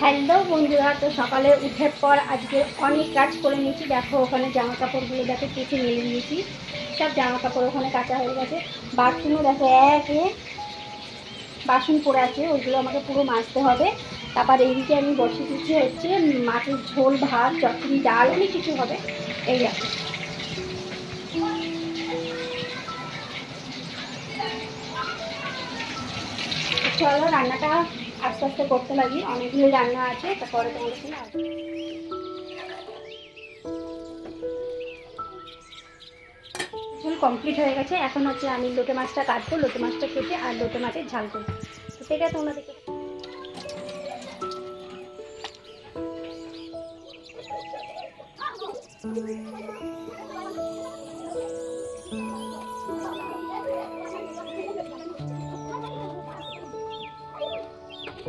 Hello বন্ধুরা, তো সকালে উঠে পর আজকে অনেক কাজ করে নিয়েছি। দেখো ওখানে জামা কাপড়গুলো দেখো কেচে মেলে নিয়েছি। সব জামা কাপড় ওখানে কাঁচা হয়ে গেছে। বাথরুমও দেখো একে বাসন পড়ে আছে, ওইগুলো আমাকে পুরো মাজতে হবে। তারপর এইদিকে আমি বসে দিচ্ছি হচ্ছে মাছের ঝোল, ভাত চটনি ডাল, অনেক কিছু হবে। এই দেখো। চলো রান্নাটা আস্তে আস্তে করতে লাগি। অনেকগুলো রান্না আছে তারপরে তোমাদের সঙ্গে আসব। কমপ্লিট হয়ে গেছে। এখন হচ্ছে আমি লোটে মাছটা কাটবো, লোটে মাছটা কেটে আর লোটে মাছের ঝাল করব। ঠিক আছে, তোমরা দেখে। ঝোল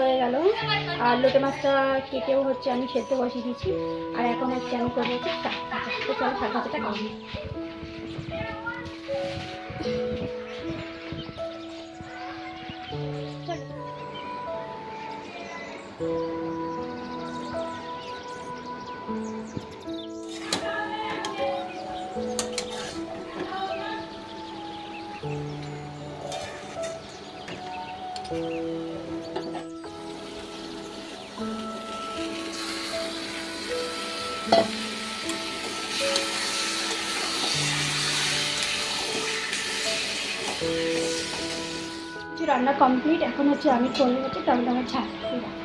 হয়ে গেল। আর লোটে মাছটা কেটেও হচ্ছে আমি সেদ্ধ বসিয়ে দিয়েছি। আর এখন হচ্ছে আমি করব হচ্ছে শাক ভাজা। ভাজাটা খাব কিছু রান্না কমপ্লিট এখন হচ্ছে আমি করব হচ্ছে টমেটো ঝাল এই দেখো।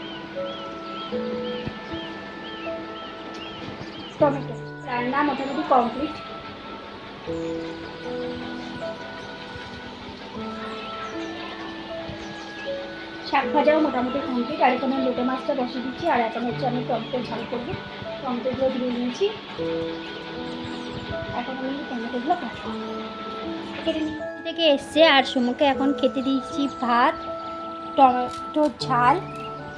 টমেটো রান্না মোটামুটি কমপ্লিট শাক ভাজাও মোটামুটি কমপ্লিট আর এখানে লোটে মাছটা বসে দিচ্ছি, আর এখন হচ্ছে আমি টমেটো ঝাল করব। টমেটোগুলো ধুয়ে নিয়েছি এখন আমি টমেটোগুলো কাটবো থেকে এসছে, আর সুমুকে এখন খেতে দিয়েছি ভাত, টমেটো ঝাল,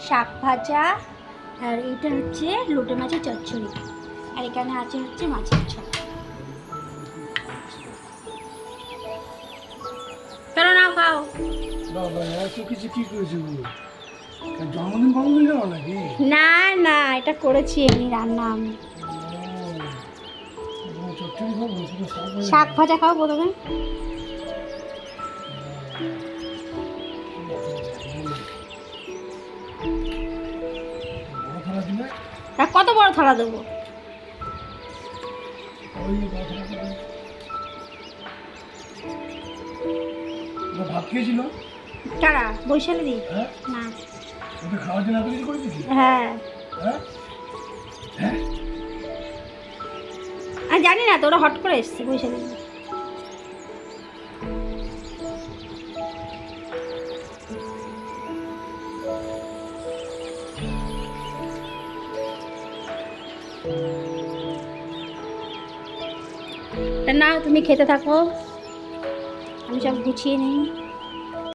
শাক ভাজা, আর এটা হচ্ছে লোটে মাছের চচ্চড়ি। আর এখানে আছে হচ্ছে মাছের ঝোল। চলো না খাও। বাবা এত কিছু কি করেছে জন্মদিন জন্মদিন যাও নাকি? না না এটা করেছি এমনি রান্না আমি। শাক ভাজা। খাও। প্রথমে। কত বড় থালা দেবো? ভাত খেয়েছিল? কারা বৈশালী দি। হ্যাঁ? না। খাওয়ার জন্য কিছু করে হ্যাঁ। হ্যাঁ? হ্যাঁ? আমি জানি না তো ওরা হট করে এসছে বৈশালী তা না তুমি খেতে থাকো। আমি সব গুছিয়ে নিই।